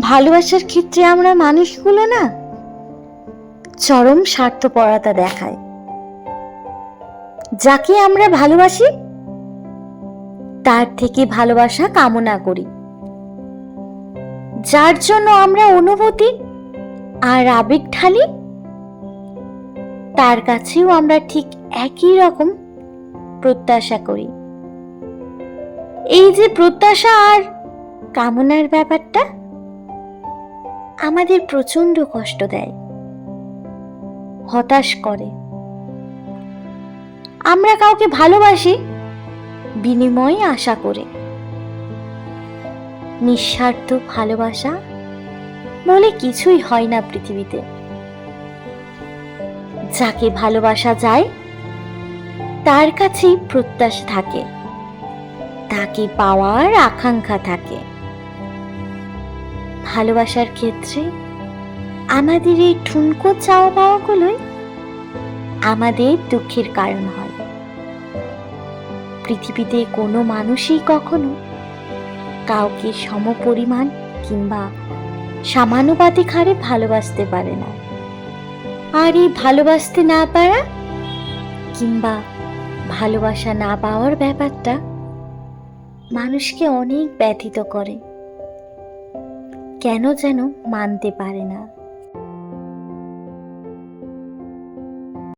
ভালোবাসার ক্ষেত্রে আমরা মানুষগুলো না চরম স্বার্থপরতা দেখায়। যাকে আমরা ভালোবাসি, তার থেকে ভালোবাসা কামনা করি। যার জন্য আমরা অনুভূতি আর আবেগ ঢালি, তার কাছেও আমরা ঠিক একই রকম প্রত্যাশা করি। এই যে প্রত্যাশা আর কামনার ব্যাপারটা আমাদের প্রচণ্ড কষ্ট দেয়। হতাশ করে। আমরা কাউকে ভালোবাসি, বিনিময়ে আশা করে। নিঃস্বার্থ ভালোবাসা বলে কিছুই হয় না পৃথিবীতে। যাকে ভালোবাসা যায়, তার কাছেই প্রত্যাশা থাকে। তাকে পাওয়ার আকাঙ্ক্ষা থাকে। ভালোবাসার ক্ষেত্রে আমাদের এই ঠুনকো চাওয়া পাওয়াগুলোই আমাদের দুঃখের কারণ হয়। পৃথিবীতে কোনো মানুষই কখনো কাউকে সমপরিমাণ কিংবা সামানুপাতিক হারে ভালোবাসতে পারে না। আর এই ভালোবাসতে না পারা কিংবা ভালোবাসা না পাওয়ার ব্যাপারটা মানুষকে অনেক ব্যথিত করে। কেন যেন মানতে পারে না।